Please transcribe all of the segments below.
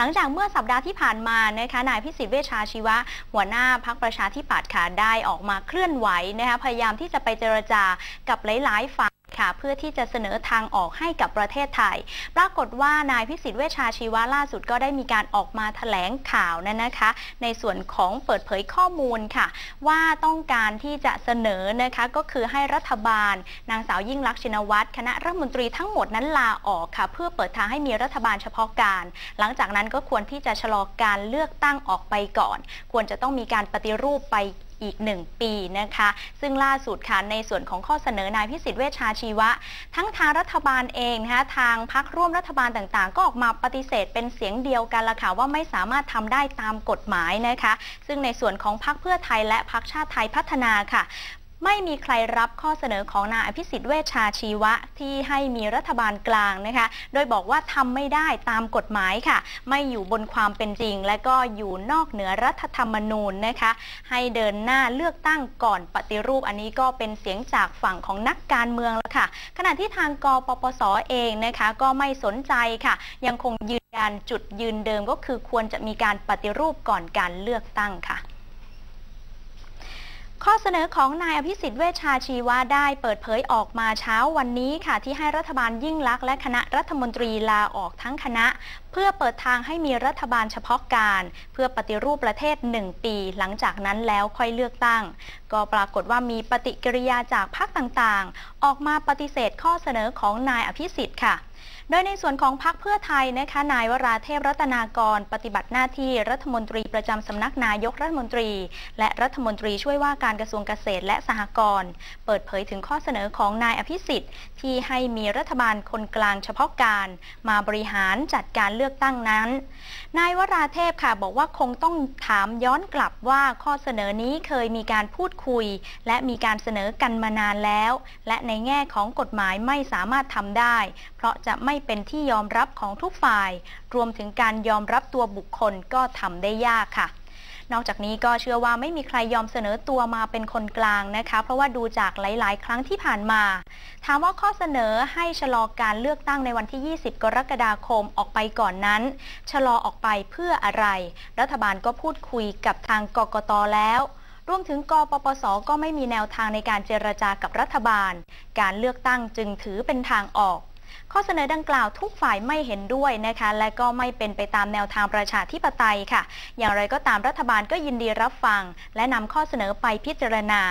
หลังจากเมื่อสัปดาห์ที่ผ่านมานะคะนายพิสิทธิ์เวชชาชีวะ หัวหน้าพักประชาธิปัตย์ค่ะได้ออกมาเคลื่อนไหวนะคะพยายามที่จะไปเจรจากับหลาย ๆ ฝ่าย ค่ะเพื่อที่จะเสนอทางออกให้กับประเทศไทย ปรากฏว่านายพิสิทธิ์เวชชาชีวะล่าสุดก็ได้มีการออกมาแถลงข่าวนั่นนะคะ ในส่วนของเปิดเผยข้อมูลค่ะ ว่าต้องการที่จะเสนอนะคะก็คือให้รัฐบาล นางสาวยิ่งลักษณ์ชินวัตรคณะรัฐมนตรีทั้งหมดนั้นลาออกค่ะ เพื่อเปิดทางให้มีรัฐบาลเฉพาะการ หลังจากนั้นก็ควรที่จะชะลอการเลือกตั้งออกไปก่อน ควรจะต้องมีการปฏิรูปไป อีก 1 ปีนะคะ ซึ่งล่าสุดค่ะในส่วนของข้อเสนอนายพิสิทธิ์เวชชาชีวะ ทั้งทางรัฐบาลเองนะคะทางพักร่วมรัฐบาลต่างๆ ก็ออกมาปฏิเสธเป็นเสียงเดียวกันละค่ะว่าไม่สามารถทำได้ตามกฎหมายนะคะ ซึ่งในส่วนของพักเพื่อไทยและพักชาติไทยพัฒนาค่ะ ไม่มีใครรับข้อเสนอของนายอภิสิทธิ์เวชชาชีวะที่ให้มีรัฐบาลกลางนะคะ โดยบอกว่าทำไม่ได้ตามกฎหมายค่ะ ไม่อยู่บนความเป็นจริง และก็อยู่นอกเหนือรัฐธรรมนูญนะคะ ให้เดินหน้าเลือกตั้งก่อนปฏิรูปอันนี้ก็เป็นเสียงจากฝั่งของนักการเมืองแล้วค่ะ ขณะที่ทางกปปสเองนะคะ ก็ไม่สนใจค่ะ ยังคงยืนยันจุดยืนเดิมก็คือควรจะมีการปฏิรูปก่อนการเลือกตั้งค่ะ ข้อเสนอของนายอภิสิทธิ์เวชชาชีวะได้เปิดเผยออกมาเช้าวันนี้ค่ะที่ให้รัฐบาลยิ่งลักษณ์และคณะรัฐมนตรีลาออกทั้งคณะ พื่อเปิดทางให้มีรัฐบาลเฉพาะการ เพื่อปฏิรูปประเทศ 1 ปี หลังจากนั้นแล้วค่อยเลือกตั้ง ก็ปรากฏว่ามีปฏิกิริยาจากพรรคต่างๆ ออกมาปฏิเสธข้อเสนอของนายอภิสิทธิ์ค่ะโดยในส่วนของพรรคเพื่อไทยนะคะนายวราเทพรัตนากร ปฏิบัติหน้าที่รัฐมนตรีประจำสำนักนายกรัฐมนตรี และรัฐมนตรีช่วยว่าการกระทรวงเกษตรและสหกรณ์เปิดเผยถึงข้อเสนอของนายอภิสิทธิ์ ที่ให้มีรัฐบาลคนกลางเฉพาะการ มาบริหารจัดการเลือกอกตั้งนั้น นายวราเทพค่ะบอกว่าคงต้องถามย้อนกลับว่าข้อเสนอนี้เคยมีการพูดคุย และมีการเสนอกันมานานแล้ว และในแง่ของกฎหมายไม่สามารถทำได้ เพราะจะไม่เป็นที่ยอมรับของทุกฝ่าย รวมถึงการยอมรับตัวบุคคลก็ทำได้ยากค่ะ นอกจากนี้ก็เชื่อว่าไม่มีใครยอมเสนอตัวมาเป็นคนกลางนะคะ เพราะว่าดูจากหลาย ๆ ครั้งที่ผ่านมา ถามว่าข้อเสนอให้ชะลอการเลือกตั้งในวันที่ 20 กรกฎาคมออกไปก่อนนั้น ชะลอออกไปเพื่ออะไร รัฐบาลก็พูดคุยกับทางกกตแล้วรวมถึงกปปส ก็ไม่มีแนวทางในการเจรจากับรัฐบาล การเลือกตั้งจึงถือเป็นทางออก ข้อเสนอดังกล่าวทุกฝ่ายไม่เห็นด้วยนะคะ และก็ไม่เป็นไปตามแนวทางประชาธิปไตยค่ะ อย่างไรก็ตามรัฐบาลก็ยินดีรับฟัง และนำข้อเสนอไปพิจารณา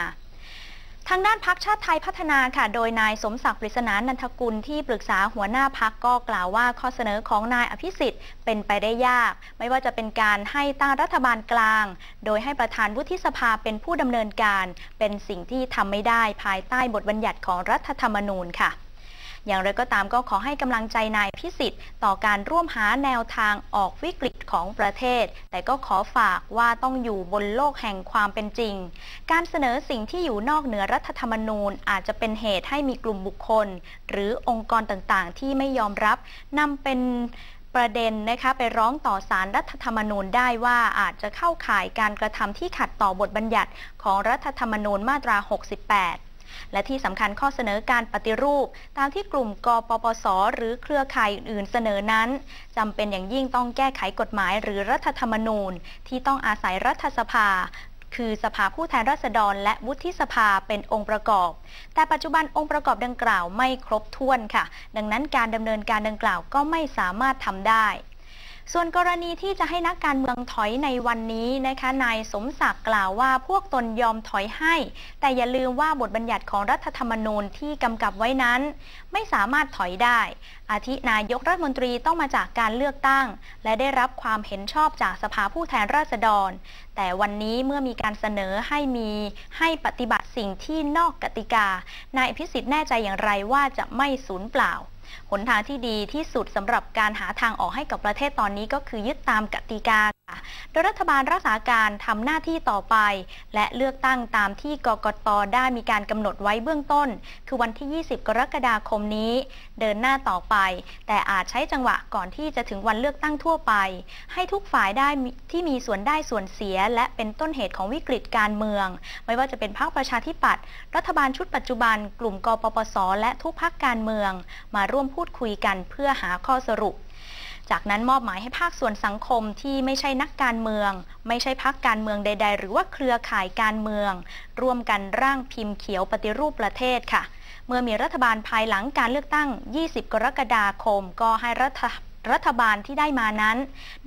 ทางด้านพักชาติไทยพัฒนาค่ะ โดยนายสมศักดิ์ปริศนานันทกุลที่ปรึกษาหัวหน้าพักก็กล่าวว่าข้อเสนอของนายอภิสิทธิ์เป็นไปได้ยาก ไม่ว่าจะเป็นการให้ตั้งรัฐบาลกลาง โดยให้ประธานวุฒิสภาเป็นผู้ดำเนินการ เป็นสิ่งที่ทำไม่ได้ภายใต้บทบัญญัติของรัฐธรรมนูญค่ะ อย่างไรก็ตามก็ขอให้กำลังใจนายพิสิทธิ์ ต่อการร่วมหาแนวทางออกวิกฤตของประเทศ แต่ก็ขอฝากว่าต้องอยู่บนโลกแห่งความเป็นจริง การเสนอสิ่งที่อยู่นอกเหนือรัฐธรรมนูญอาจจะเป็นเหตุให้มีกลุ่มบุคคล หรือองค์กรต่างๆ ที่ไม่ยอมรับนำเป็นประเด็นนะคะไปร้องต่อสารรัฐธรรมนูญได้ว่าอาจจะเข้าข่ายการกระทำที่ขัดต่อบทบัญญัติของรัฐธรรมนูญมาตรา 68 และที่สำคัญข้อเสนอการปฏิรูป ตามที่กลุ่มกปปส หรือเครือข่ายอื่นเสนอนั้นจำเป็นอย่างยิ่งต้องแก้ไขกฎหมายหรือรัฐธรรมนูญ ที่ต้องอาศัยรัฐสภาคือสภาผู้แทนราษฎร และวุฒิสภาเป็นองค์ประกอบ แต่ปัจจุบันองค์ประกอบดังกล่าวไม่ครบถ้วนค่ะ ดังนั้นการดำเนินการดังกล่าวก็ไม่สามารถทำได้ ส่วนกรณีที่จะให้นักการเมืองถอยในวันนี้นะคะนายสมศักดิ์กล่าวว่าพวกตนยอมถอยให้ แต่อย่าลืมว่าบทบัญญัติของรัฐธรรมนูญที่กำกับไว้นั้น ไม่สามารถถอยได้ อาทินายกรัฐมนตรีต้องมาจากการเลือกตั้ง และได้รับความเห็นชอบจากสภาผู้แทนราษฎร แต่วันนี้เมื่อมีการเสนอให้มีให้ปฏิบัติสิ่งที่นอกกติกานายพิสิทธิ์แน่ใจอย่างไรว่าจะไม่สูญเปล่า หนทางที่ดีที่สุดสำหรับการหาทางออกให้กับประเทศตอนนี้ก็คือยึดตามกติกาโดยรัฐบาลรักษาการทำหน้าที่ต่อไป และเลือกตั้งตามที่กกตได้มีการกำหนดไว้เบื้องต้น คือวันที่ 20 กรกฎาคมนี้ เดินหน้าต่อไป แต่อาจใช้จังหวะก่อนที่จะถึงวันเลือกตั้งทั่วไป ให้ทุกฝ่ายได้ที่มีส่วนได้ส่วนเสีย และเป็นต้นเหตุของวิกฤตการเมือง ไม่ว่าจะเป็นพรรคประชาธิปัตย์รัฐบาลชุดปัจจุบัน กลุ่มกปปส และทุกพรรคการเมืองมาร่วร่วมพูดคุยกันเพื่อหาข้อสรุป จากนั้นมอบหมายให้ภาคส่วนสังคมที่ไม่ใช่นักการเมือง ไม่ใช่พักการเมืองใด ๆ หรือว่าเครือข่ายการเมือง ร่วมกันร่างพิมพ์เขียวปฏิรูปประเทศค่ะ เมื่อมีรัฐบาลภายหลังการเลือกตั้ง 20 กรกฎาคม ก็ให้รัฐ รัฐบาลที่ได้มานั้น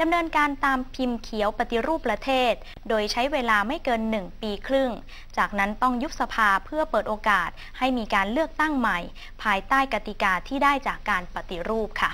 ดำเนินการตามพิมพ์เขียวปฏิรูปประเทศ โดยใช้เวลาไม่เกิน 1 ปีครึ่ง จากนั้นต้องยุบสภาเพื่อเปิดโอกาสให้มีการเลือกตั้งใหม่ ภายใต้กติกาที่ได้จากการปฏิรูปค่ะ